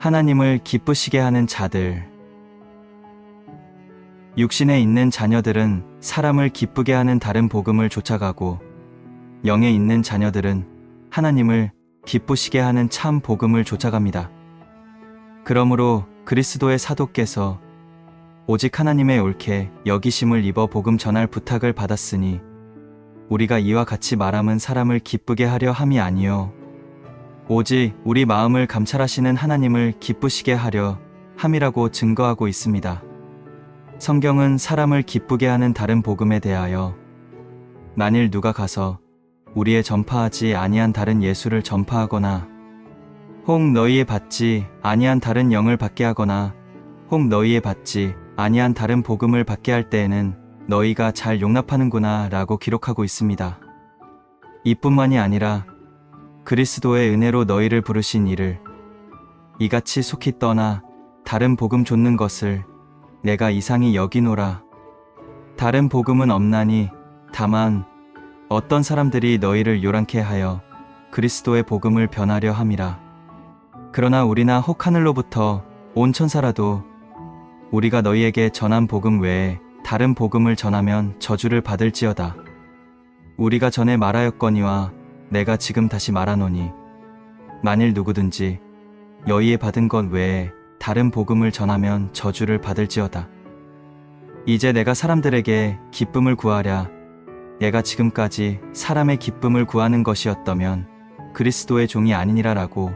하나님을 기쁘시게 하는 자들. 육신에 있는 자녀들은 사람을 기쁘게 하는 다른 복음을 쫓아가고 영에 있는 자녀들은 하나님을 기쁘시게 하는 참 복음을 쫓아갑니다. 그러므로 그리스도의 사도께서 오직 하나님의 옳게 여기심을 입어 복음 전할 부탁을 받았으니 우리가 이와 같이 말함은 사람을 기쁘게 하려 함이 아니요 오직 우리 마음을 감찰하시는 하나님을 기쁘시게 하려 함이라고 증거하고 있습니다. 성경은 사람을 기쁘게 하는 다른 복음에 대하여 만일 누가 가서 우리의 전파하지 아니한 다른 예수를 전파하거나 혹 너희의 받지 아니한 다른 영을 받게 하거나 혹 너희의 받지 아니한 다른 복음을 받게 할 때에는 너희가 잘 용납하는구나 라고 기록하고 있습니다. 이뿐만이 아니라 그리스도의 은혜로 너희를 부르신 이를 이같이 속히 떠나 다른 복음 좇는 것을 내가 이상히 여기노라. 다른 복음은 없나니 다만 어떤 사람들이 너희를 요란케 하여 그리스도의 복음을 변하려 함이라. 그러나 우리나 혹 하늘로부터 온 천사라도 우리가 너희에게 전한 복음 외에 다른 복음을 전하면 저주를 받을지어다. 우리가 전에 말하였거니와 내가 지금 다시 말하노니 만일 누구든지 여의에 받은 것 외에 다른 복음을 전하면 저주를 받을지어다. 이제 내가 사람들에게 기쁨을 구하랴. 얘가 지금까지 사람의 기쁨을 구하는 것이었다면 그리스도의 종이 아니니라라고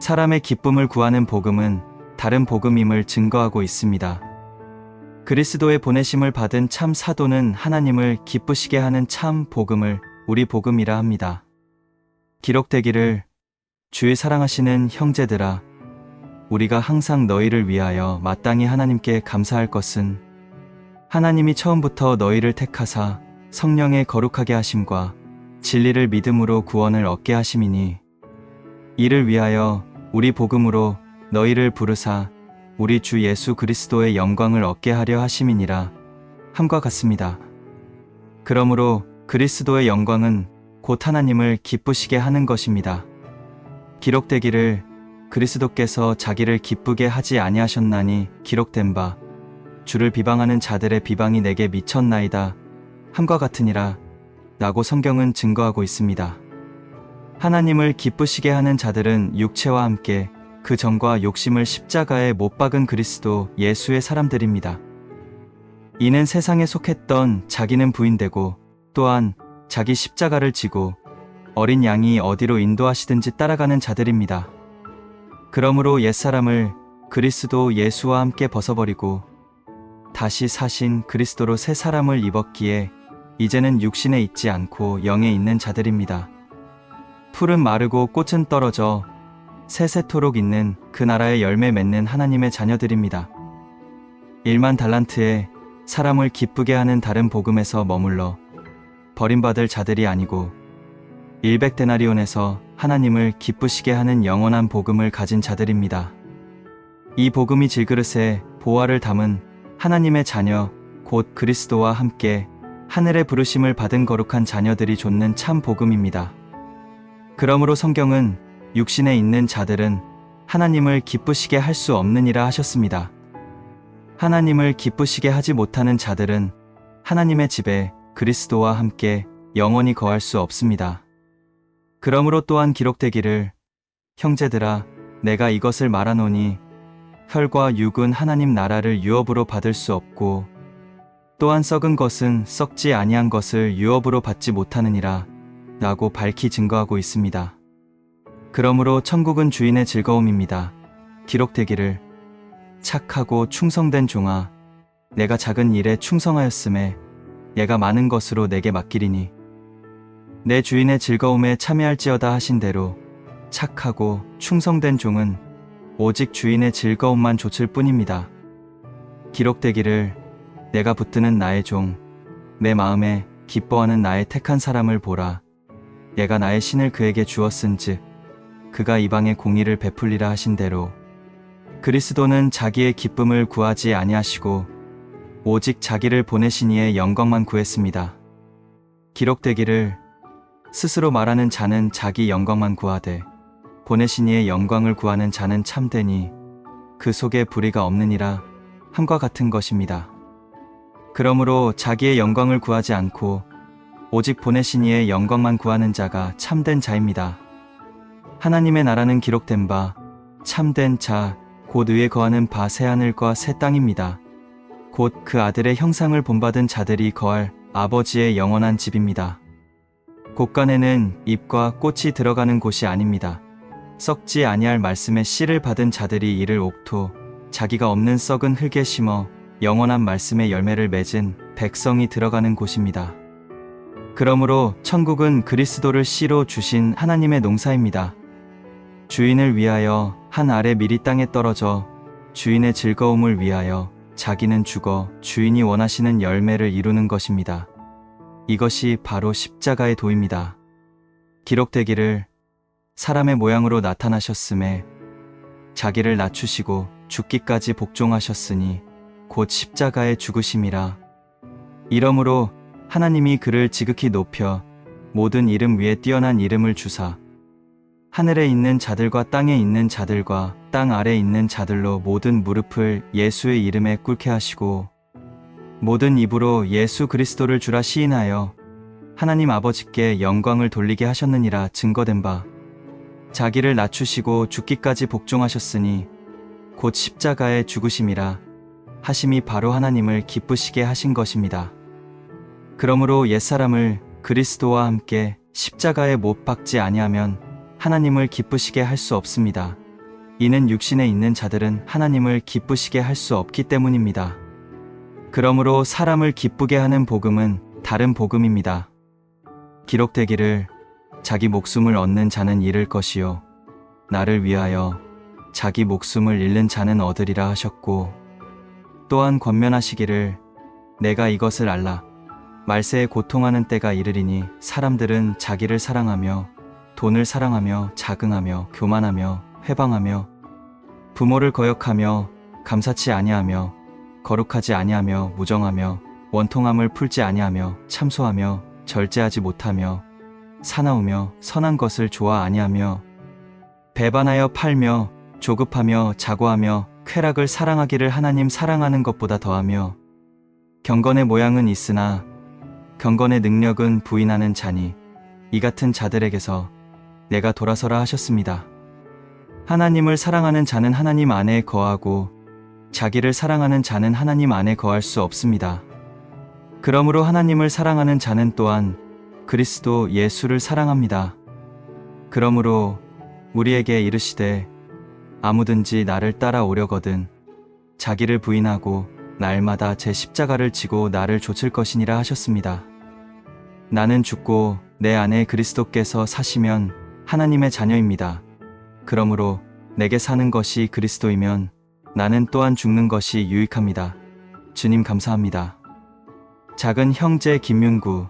사람의 기쁨을 구하는 복음은 다른 복음임을 증거하고 있습니다. 그리스도의 보내심을 받은 참 사도는 하나님을 기쁘시게 하는 참 복음을 우리 복음이라 합니다. 기록되기를 주의 사랑하시는 형제들아 우리가 항상 너희를 위하여 마땅히 하나님께 감사할 것은 하나님이 처음부터 너희를 택하사 성령의 거룩하게 하심과 진리를 믿음으로 구원을 얻게 하심이니 이를 위하여 우리 복음으로 너희를 부르사 우리 주 예수 그리스도의 영광을 얻게 하려 하심이니라 함과 같습니다. 그러므로 그리스도의 영광은 곧 하나님을 기쁘시게 하는 것입니다. 기록되기를 그리스도께서 자기를 기쁘게 하지 아니하셨나니 기록된 바 주를 비방하는 자들의 비방이 내게 미쳤나이다 함과 같으니라 라고 성경은 증거하고 있습니다. 하나님을 기쁘시게 하는 자들은 육체와 함께 그 정과 욕심을 십자가에 못 박은 그리스도 예수의 사람들입니다. 이는 세상에 속했던 자기는 부인되고 또한 자기 십자가를 지고 어린 양이 어디로 인도하시든지 따라가는 자들입니다. 그러므로 옛사람을 그리스도 예수와 함께 벗어버리고 다시 사신 그리스도로 새 사람을 입었기에 이제는 육신에 있지 않고 영에 있는 자들입니다. 풀은 마르고 꽃은 떨어져 새새토록 있는 그 나라의 열매 맺는 하나님의 자녀들입니다. 1만 달란트에 사람을 기쁘게 하는 다른 복음에서 머물러 버림받을 자들이 아니고 100데나리온에서 하나님을 기쁘시게 하는 영원한 복음을 가진 자들입니다. 이 복음이 질그릇에 보화를 담은 하나님의 자녀 곧 그리스도와 함께 하늘의 부르심을 받은 거룩한 자녀들이 좇는 참 복음입니다. 그러므로 성경은 육신에 있는 자들은 하나님을 기쁘시게 할 수 없느니라 하셨습니다. 하나님을 기쁘시게 하지 못하는 자들은 하나님의 집에 그리스도와 함께 영원히 거할 수 없습니다. 그러므로 또한 기록되기를 형제들아 내가 이것을 말하노니 혈과 육은 하나님 나라를 유업으로 받을 수 없고 또한 썩은 것은 썩지 아니한 것을 유업으로 받지 못하느니라 라고 밝히 증거하고 있습니다. 그러므로 천국은 주인의 즐거움입니다. 기록되기를 착하고 충성된 종아 내가 작은 일에 충성하였음에 얘가 많은 것으로 내게 맡기리니 내 주인의 즐거움에 참여할지어다 하신 대로 착하고 충성된 종은 오직 주인의 즐거움만 좇을 뿐입니다. 기록되기를 내가 붙드는 나의 종, 내 마음에 기뻐하는 나의 택한 사람을 보라. 얘가 나의 신을 그에게 주었은즉 그가 이방의 공의를 베풀리라 하신 대로 그리스도는 자기의 기쁨을 구하지 아니하시고 오직 자기를 보내신 이의 영광만 구했습니다. 기록되기를 스스로 말하는 자는 자기 영광만 구하되 보내신 이의 영광을 구하는 자는 참되니 그 속에 불의가 없느니라 함과 같은 것입니다. 그러므로 자기의 영광을 구하지 않고 오직 보내신 이의 영광만 구하는 자가 참된 자입니다. 하나님의 나라는 기록된 바 참된 자 곧 위에 거하는 바 새 하늘과 새 땅입니다. 곧 그 아들의 형상을 본받은 자들이 거할 아버지의 영원한 집입니다. 곳간에는 잎과 꽃이 들어가는 곳이 아닙니다. 썩지 아니할 말씀의 씨를 받은 자들이 이를 옥토 자기가 없는 썩은 흙에 심어 영원한 말씀의 열매를 맺은 백성이 들어가는 곳입니다. 그러므로 천국은 그리스도를 씨로 주신 하나님의 농사입니다. 주인을 위하여 한 알의 밀이 땅에 떨어져 주인의 즐거움을 위하여 자기는 죽어 주인이 원하시는 열매를 이루는 것입니다. 이것이 바로 십자가의 도입니다. 기록되기를 사람의 모양으로 나타나셨음에 자기를 낮추시고 죽기까지 복종하셨으니 곧 십자가의 죽으심이라. 이러므로 하나님이 그를 지극히 높여 모든 이름 위에 뛰어난 이름을 주사 하늘에 있는 자들과 땅에 있는 자들과 땅 아래 있는 자들로 모든 무릎을 예수의 이름에 꿇게 하시고 모든 입으로 예수 그리스도를 주라 시인하여 하나님 아버지께 영광을 돌리게 하셨느니라 증거된 바 자기를 낮추시고 죽기까지 복종하셨으니 곧 십자가의 죽으심이라 하심이 바로 하나님을 기쁘시게 하신 것입니다. 그러므로 옛사람을 그리스도와 함께 십자가에 못 박지 아니하면 하나님을 기쁘시게 할 수 없습니다. 이는 육신에 있는 자들은 하나님을 기쁘시게 할 수 없기 때문입니다. 그러므로 사람을 기쁘게 하는 복음은 다른 복음입니다. 기록되기를 자기 목숨을 얻는 자는 잃을 것이요 나를 위하여 자기 목숨을 잃는 자는 얻으리라 하셨고 또한 권면하시기를 내가 이것을 알라 말세에 고통하는 때가 이르리니 사람들은 자기를 사랑하며 돈을 사랑하며 자긍하며 교만하며 회방하며 부모를 거역하며 감사치 아니하며 거룩하지 아니하며 무정하며 원통함을 풀지 아니하며 참소하며 절제하지 못하며 사나우며 선한 것을 좋아 아니하며 배반하여 팔며 조급하며 자고하며 쾌락을 사랑하기를 하나님 사랑하는 것보다 더하며 경건의 모양은 있으나 경건의 능력은 부인하는 자니 이 같은 자들에게서 내가 돌아서라 하셨습니다. 하나님을 사랑하는 자는 하나님 안에 거하고 자기를 사랑하는 자는 하나님 안에 거할 수 없습니다. 그러므로 하나님을 사랑하는 자는 또한 그리스도 예수를 사랑합니다. 그러므로 우리에게 이르시되 아무든지 나를 따라오려거든 자기를 부인하고 날마다 제 십자가를 지고 나를 좇을 것이니라 하셨습니다. 나는 죽고 내 안에 그리스도께서 사시면 하나님의 자녀입니다. 그러므로 내게 사는 것이 그리스도이면 나는 또한 죽는 것이 유익합니다. 주님 감사합니다. 작은 형제 김윤구